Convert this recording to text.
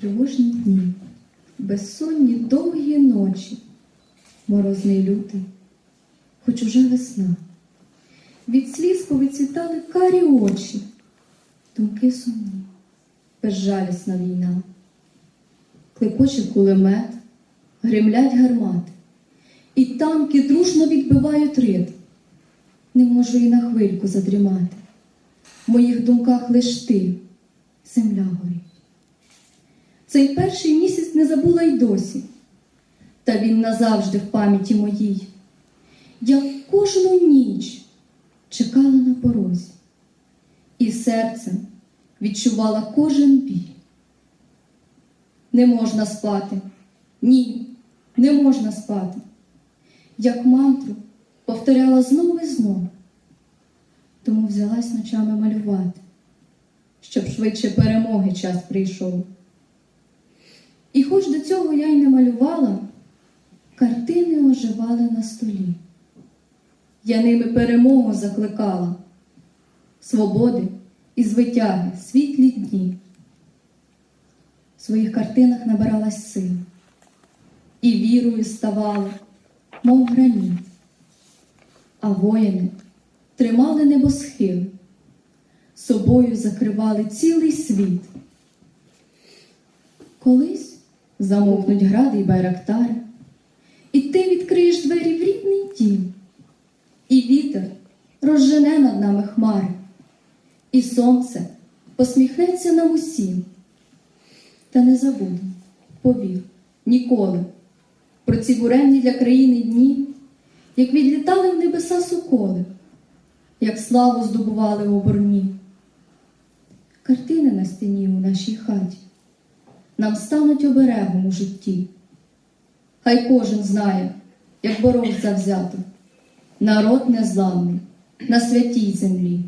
Тривожні дні, безсонні довгі ночі, морозний лютий, хоч уже весна. Від сліз повицвітали карі очі, думки сумні, безжалісна війна. Клепоче кулемет, гримлять гармати, і танки дружно відбивають рит. Не можу і на хвильку задрімати. В моїх думках лиш ти, земля горить. Цей перший місяць не забула й досі, та він назавжди в пам'яті моїй. Я кожну ніч чекала на порозі, і серцем відчувала кожен біль. Не можна спати, ні, не можна спати. Як мантру повторяла знову і знову, тому взялась ночами малювати, щоб швидше перемоги час прийшов. І хоч до цього я й не малювала, картини оживали на столі. Я ними перемогу закликала, свободи і звитяги, світлі дні. В своїх картинах набиралась сил і вірою ставала, мов граніт. А воїни тримали небосхил, собою закривали цілий світ. Колись замовкнуть гради й байрактари, і ти відкриєш двері в рідний дім, і вітер розжене над нами хмари, і сонце посміхнеться нам усім. Та не забуду, повір, ніколи про ці буремні для країни дні, як відлітали в небеса соколи, як славу здобували оборні. Картини на стіні у нашій хаті нам стануть оберегом у житті. Хай кожен знає, як боровсь завзято, народ незламний на святій землі.